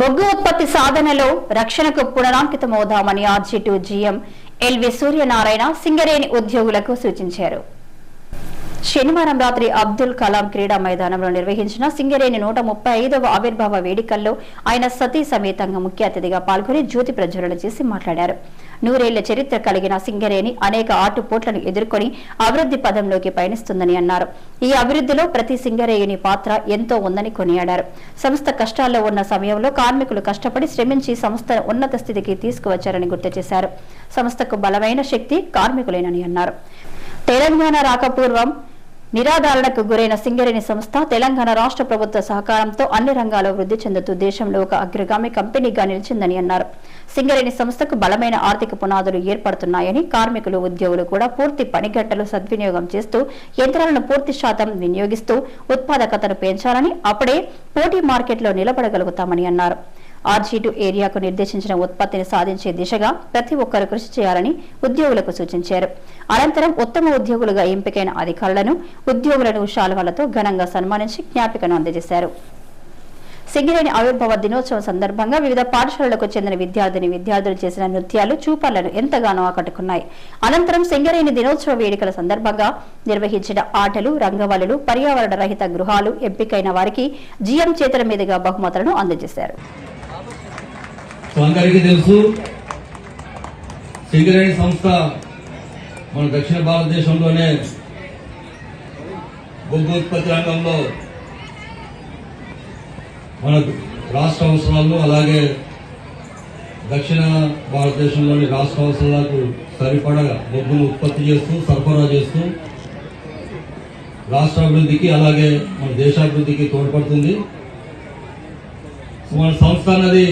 బొగ్గు ఉత్పత్తి సాధనలో రక్షణకు పునరాంకితమవుదామని RG two GM LV Suryanarayana Singareni ఉద్యోగులకు సూచించారు. శనివారం రాత్రి అబ్దుల్ కలాం క్రీడా మైదానంలో నిర్వహించిన సింగరేణి నూట ముప్పై ఐదవ ఆవిర్భావ వేడుకల్లో ఆయన సతీ సమేతంగా ముఖ్య అతిథిగా పాల్గొని జ్యోతి ప్రజ్వలన చేసి మాట్లాడారు. నూరేళ్ళ చరిత్ర కలిగిన సింగరేణి అనేక ఆటుపోట్లను ఎదుర్కొని అభివృద్ధి పదంలోకి పయనిస్తుందని అన్నారు. ఈ అభివృద్ధిలో ప్రతి సింగరేణి పాత్ర ఎంతో ఉందని కొనియాడారు. సంస్థ కష్టాల్లో ఉన్న సమయంలో కార్మికులు కష్టపడి శ్రమించి సంస్థను ఉన్నత స్థితికి తీసుకువచ్చారని గుర్తు చేశారు. సంస్థకు బలమైన శక్తి కార్మికులేనని అన్నారు. తెలంగాణ రాకపూర్వం నిరాధారణకు గురైన సింగరేణి సంస్థ తెలంగాణ రాష్ట్ర ప్రభుత్వ సహకారంతో అన్ని రంగాల్లో వృద్ధి చెందుతూ దేశంలో ఒక అగ్రగామి కంపెనీగా నిలిచిందని అన్నారు. సింగరేణి సంస్థకు బలమైన ఆర్థిక పునాదులు ఏర్పడుతున్నాయని కార్మికులు ఉద్యోగులు కూడా పూర్తి పని గంటలు సద్వినియోగం చేస్తూ యంత్రాలను పూర్తి శాతం వినియోగిస్తూ ఉత్పాదకతను పెంచాలని అప్పుడే పోటీ మార్కెట్లో నిలబడగలుగుతామని అన్నారు. ఆర్జీటు ఏరియాకు నిర్దేశించిన ఉత్పత్తిని సాధించే దిశగా ప్రతి ఒక్కరూ కృషి చేయాలని ఉద్యోగులకు సూచించారు. అనంతరం ఉత్తమ ఉద్యోగులుగా ఎంపికైన అధికారులను ఉద్యోగులను శాలువలతో ఘనంగా సన్మానించి జ్ఞాపికను అందజేశారు. సింగిరేణి ఆవిర్భావ దినోత్సవం సందర్భంగా వివిధ పాఠశాలలకు చెందిన విద్యార్థిని విద్యార్థులు చేసిన నృత్యాలు చూపర్లను ఎంతగానో ఆకట్టుకున్నాయి. అనంతరం సింగరేణి దినోత్సవ వేడుకల సందర్భంగా నిర్వహించిన ఆటలు రంగవల్లులు పర్యావరణ రహిత గృహాలు ఎంపికైన వారికి జీఎం చేతుల మీదుగా బహుమతులను అందజేశారు. అందరికీ తెలుసు. సింగరేణి సంస్థ మన దక్షిణ భారతదేశంలోనే బొగ్గు ఉత్పత్తి రంగంలో మన రాష్ట్ర అవసరాలు అలాగే దక్షిణ భారతదేశంలోని రాష్ట్ర అవసరాలకు సరిపడా బొగ్గును ఉత్పత్తి చేస్తూ సరఫరా చేస్తూ రాష్ట్ర అభివృద్ధికి అలాగే మన దేశాభివృద్ధికి తోడ్పడుతుంది. మన సంస్థ అన్నది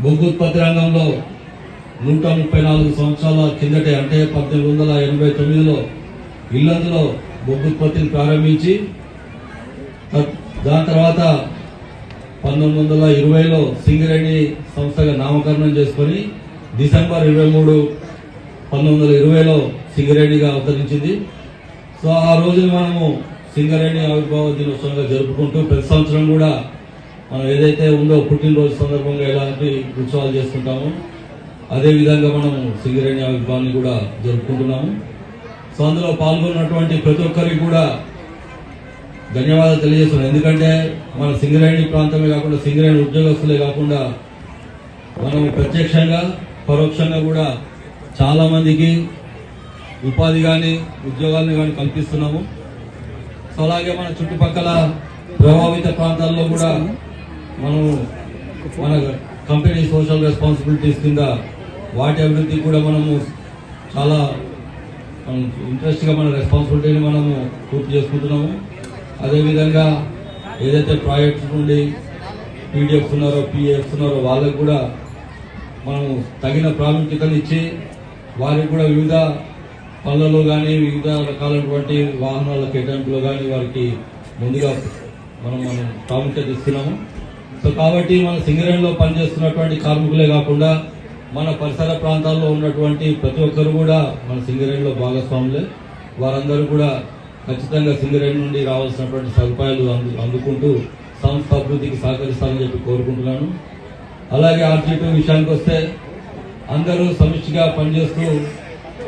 బొగ్గు ఉత్పత్తి రంగంలో నూట ముప్పై నాలుగు సంవత్సరాల కిందటే అంటే పద్దెనిమిది వందల ఎనభై తొమ్మిదిలో ఇల్లందులో బొగ్గు ఉత్పత్తిని ప్రారంభించి దాని తర్వాత పంతొమ్మిది వందల ఇరవైలో సింగరేణి సంస్థగా నామకరణం చేసుకొని డిసెంబర్ ఇరవై మూడు పంతొమ్మిది వందల ఇరవైలో సింగరేణిగా అవతరించింది. సో ఆ రోజున మనము సింగరేణి ఆవిర్భావ దినోత్సవంగా జరుపుకుంటూ ప్రతి సంవత్సరం కూడా మనం ఏదైతే ఉందో పుట్టినరోజు సందర్భంగా ఎలాంటి ఉత్సవాలు చేసుకుంటామో అదే విధంగా మనం సింగరేణి ఆవిర్భావాన్ని కూడా జరుపుకుంటున్నాము. సో అందులో పాల్గొన్నటువంటి ప్రతి ఒక్కరికి కూడా ధన్యవాదాలు తెలియజేస్తున్నాను. ఎందుకంటే మన సింగరేణి ప్రాంతమే కాకుండా సింగరేణి ఉద్యోగస్తులే కాకుండా మనం ప్రత్యక్షంగా పరోక్షంగా కూడా చాలామందికి ఉపాధి కానీ ఉద్యోగాలను కానీ కల్పిస్తున్నాము. సో అలాగే మన చుట్టుపక్కల ప్రభావిత ప్రాంతాల్లో కూడా మనం మన కంపెనీ సోషల్ రెస్పాన్సిబిలిటీస్ కింద వాటి అభివృద్ధి కూడా మనము చాలా ఇంట్రెస్ట్గా మన రెస్పాన్సిబిలిటీని మనము పూర్తి చేసుకుంటున్నాము. అదేవిధంగా ఏదైతే ప్రాజెక్ట్స్ నుండి పీడిఎఫ్స్ ఉన్నారో పిఎఫ్స్ ఉన్నారో వాళ్ళకు కూడా మనము తగిన ప్రాముఖ్యతను ఇచ్చి వారికి కూడా వివిధ పనులలో కానీ వివిధ రకాలైనటువంటి వాహనాల కేటాయింపులో కానీ వారికి ముందుగా మనం మనం ప్రాముఖ్యత ఇస్తున్నాము. సో కాబట్టి మన సింగరేణిలో పనిచేస్తున్నటువంటి కార్మికులే కాకుండా మన పరిసర ప్రాంతాల్లో ఉన్నటువంటి ప్రతి ఒక్కరు కూడా మన సింగరేణిలో భాగస్వాములే. వారందరూ కూడా ఖచ్చితంగా సింగరేణి నుండి రావాల్సినటువంటి సదుపాయాలు అందు అందుకుంటూ సంస్థ అభివృద్ధికి సహకరిస్తారని చెప్పి కోరుకుంటున్నాను. అలాగే ఆర్జీటీ విషయానికి వస్తే అందరూ సమిష్టిగా పనిచేస్తూ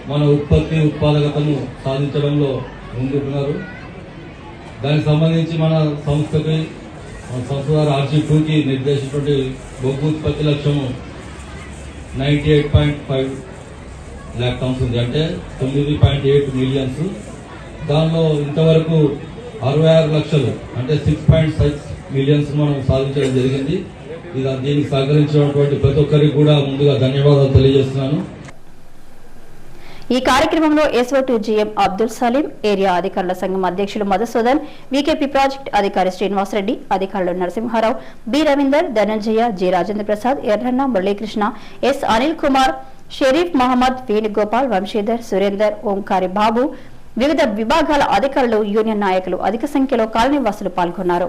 మన ఉత్పత్తి ఉత్పాదకతను సాధించడంలో ముందుకున్నారు దానికి సంబంధించి మన సంస్థకి సంస్థ ద్వారా ఆర్జీ టూకి నిర్దేశించినటువంటి బొగ్గు ఉత్పత్తి లక్ష్యము ninety eight point five lakh tons ఉంది. అంటే తొమ్మిది పాయింట్ ఎయిట్ మిలియన్స్ దానిలో ఇంతవరకు అరవై ఆరు లక్షలు అంటే సిక్స్ పాయింట్ సిక్స్ మిలియన్స్ మనం సాధించడం జరిగింది. ఇది దీనికి సహకరించినటువంటి ప్రతి ఒక్కరికి కూడా ముందుగా ధన్యవాదాలు తెలియజేస్తున్నాను. ఈ కార్యక్రమంలో SO to GM Abdul Salim area అధికారుల సంఘం అధ్యక్షులు మధుసూదన్ వీకేపీ ప్రాజెక్ట్ అధికారి శ్రీనివాసరెడ్డి అధికారులు Narasimha Rao B Ravinder Dhananjaya G Rajendra Prasad Yerranna Murali Krishna S Anil Kumar Sharif Mohammed Venugopal Vamshidhar Surender Omkari Babu వివిధ విభాగాల అధికారులు యూనియన్ నాయకులు అధిక సంఖ్యలో కాలనీవాసులు పాల్గొన్నారు.